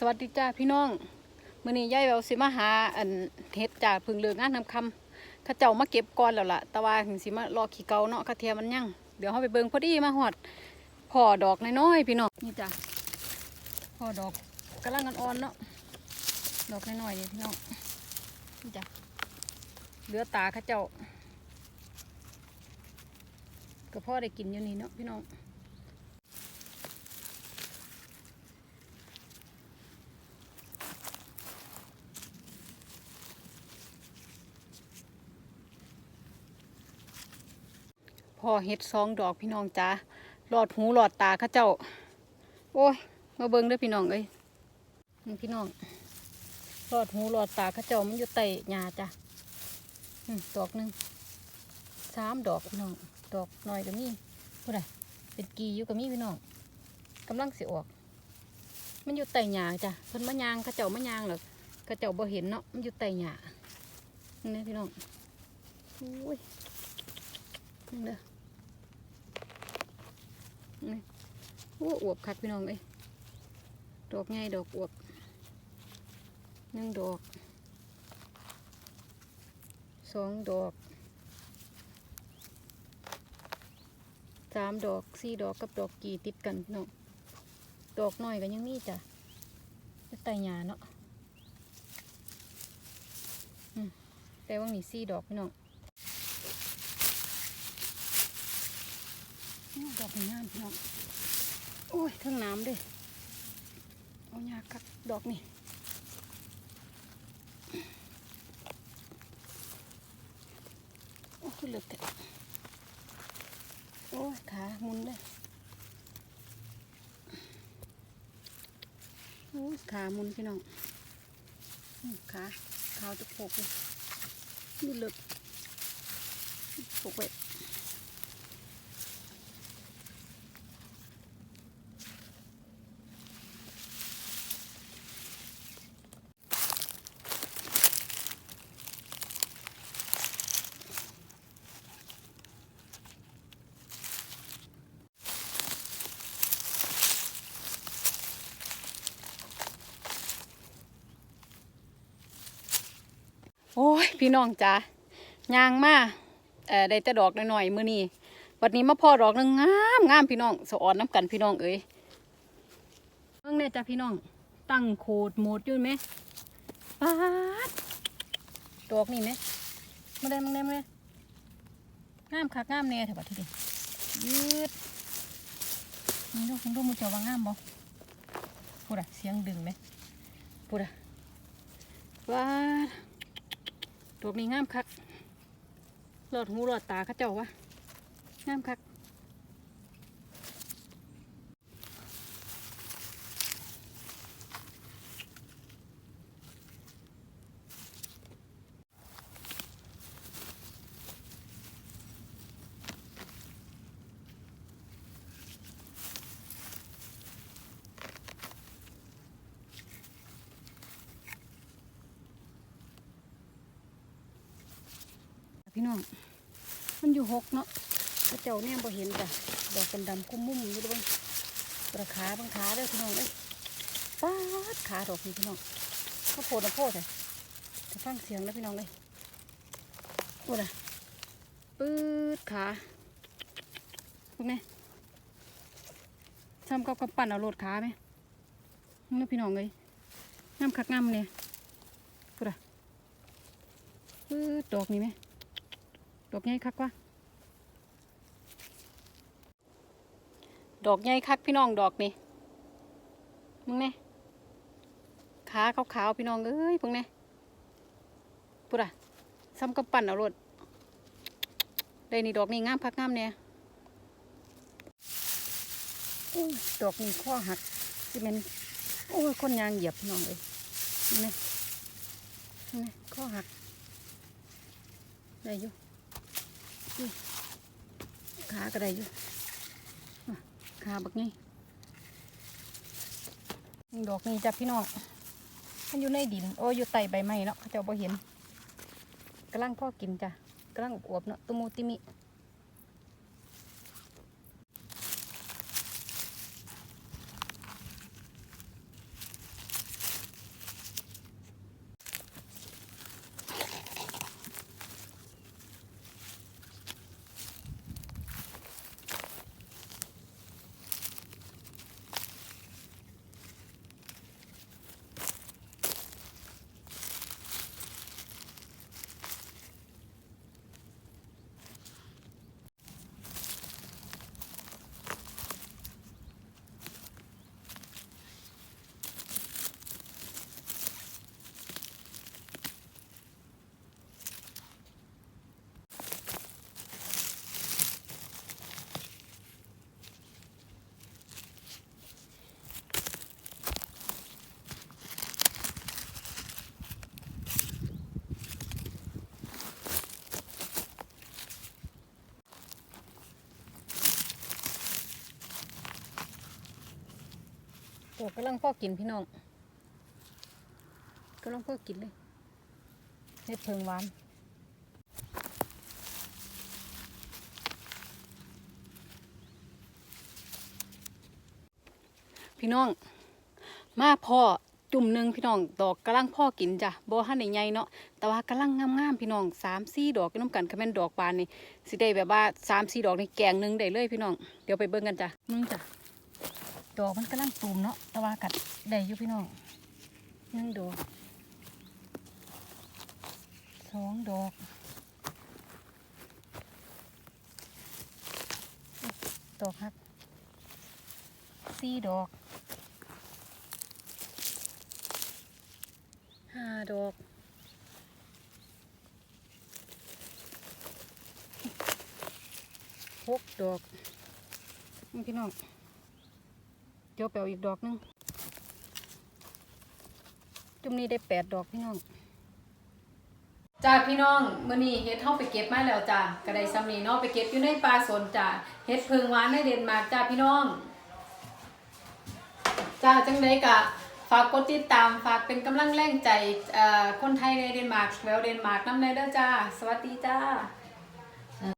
สวัสดีจ้าพี่น้องมื้อนี้ยายแววสิมาหาอันเฮ็ดจากพึ่งเลิกงานทำคำข้าเจ้ามาเก็บก่อนแล้วล่ะต่ว่าถึงสิมารอขี้เกาเนาะคาเทียมันยังเดี๋ยวเฮาไปเบิ่งพอดีมาฮอดพ่อดอกน้อยๆพี่น้องนี่จ้ะพ่อดอกกำลังอ่อนๆเนาะดอกน้อยๆพี่น้องนี่จ้ะเหลือตาข้าเจ้าก็พ่อได้กินอยู่นี่เนาะพี่น้อง พอเฮ็ดซองดอกพี่น้องจ้าหลอดหูหลอดตาข้าเจ้า โอ้ยมาเบิ่งด้อพี่น้องเอ้ยนี่พี่น้องหลอดหูหลอดตาข้าเจ้ามันอยู่ใต้หญ้าจ้ะดอกหนึ่งสามดอกพี่น้อง ดอกน้อยก็มีผู้ใดเป็นกีอยู่ก็มีพี่น้องกำลังเสิออก มันอยู่ใต้หญ้าจ้ะเพิ่นมายางข้าเจ้ามายางหรอกข้าเจ้าบ่เห็นเนาะมันอยู่ใต้หญ้านี่พี่น้องอุ้ยนี่เด้อ นี่โอ้อวบคักพี่น้องเอ้ยดอกง่ายดอกอวบหนึ่งดอกสองดอกสามดอกสี่ดอกกับดอกกี่ติดกันพี่น้องดอกน้อยก็ยังมีจ้ะจะไต่หยาเนาะแต่ว่ามีสี่ดอกพี่น้อง ดอกงามพี่น้องโอ้ยทั้งน้ำเด้วยเอายากคักดอกนี่โอ้ยเลือแต่โอ้ยขาหมุนเลยโอ้ยขาหมุนพี่น้องขาขาวจะโผกเลยนี่เหลึกโผกไว้ โอ้ยพี่น้องจ้ายางมาเอ่อได้แต่ดอกหน่อยๆมื้อนี้วันนี้มาพ่อดอกนึงงามงามพี่น้องสะออนน้ำกันพี่น้องเอ้ยเบิ่งเนี่ยจ้ะพี่น้อง ตั้งโคดโหมดอยู่ไหมปาดดอกนี่ไหมมาได้มาได้มาได้งามคักงามแน่เถอะบัดทีเดียวยืดนี่ดูคุณดูมือจ้าว่างามบ่พูดอะเสียงดึงไหมพูดอะว้า ดอกนี้งามคักหลอดหูหลอดตาข้าเจ้าวะงามคัก พี่น้อง มันอยู่หกเนาะเข้าเจ้าเนี่ยบ่เห็นจ้ะดอกกันดำกุ้มมุ้มอยู่ด้วยกระขาบางขาด้อพี่น้องเอ้ยปาดขาดอกนี่พี่น้องข้าวโพดน้ำโพดเลยจะฟังเสียงแล้วพี่น้องเลยโอ้ยปื๊ดขาพวกนี้ซ้ำกับกำปั้นเอาโลดขาไหมนี่พี่น้องเลยงามคักงามเนี่ยพูดอะปื๊ดดอกนี่ไหม ดอกใหญ่คักวะดอกใหญ่คักพี่น้องดอกนี่มึงเนี่ยขาขาวๆพี่น้องเอ้ยพวกเนี่ยปุดอะซ้ำกับปั่นเอารถได้นี่ดอกนี่งามพักงามเนี่ยโอ้ยดอกนี่ข้อหักสิเป็นโอ้ยคนยางเหยียบพี่น้องเลยนี่นี่นี่ข้อหักได้อยู่ ขาก็ได้อยู่อะขาบักนี่นี่ดอกนี้จ้ะพี่น้อง มันอยู่ในดิน โอ้ยอยู่ใต้ใบไม้เนาะเขาจ้าบ่เห็นกะลังพ่อกินจ้ะกะลังอวบเนาะตุมูติมิ อ้กำลังพ่อกินพี่น้องกำลังพ่อกินเลยเฮ็ดเพิงหวานพี่น้อง มาพ่อจุ่มหนึ่งพี่น้องดอกกำลังพ่อกินจ้ะบ่ทันใหญ่เนาะแต่ว่ากำลังงามๆพี่น้องสามสี่ดอกอยู่น้ำกันคะแม่นดอกบานนี่สิได้แบบว่าสามสี่ดอกนี่แกงหนึ่งได้เลยพี่น้องเดี๋ยวไปเบิ่งกันจ้ะมึงจ้ะ ดอกมันกำลังตูมเนาะต่ว่ากัดได้อยู่พี่น้องหนึ่งดอกสองดอกดอกครับสี่ดอกห้าดอกหกดอกพี่น้อง เดี๋ยวแปลอีกดอกหนึง จุ่มนี้ได้แปดดอกพี่น้องจ้าพี่น้องเมื่อนี้เฮ็ดเฮาไปเก็บมาแล้วจ้าก็ได้ซ้ำนี้เนาะไปเก็บอยู่ในป่าสนจ้าเฮ็ดเพิงหวานในเดนมาร์กจ้าพี่น้องจ้าจังไดกะฝากกดติดตามฝากเป็นกำลังแรงใจคนไทยในเดนมาร์กแววเดนมาร์กน้ำในเด้อจ้า สวัสดีจ้า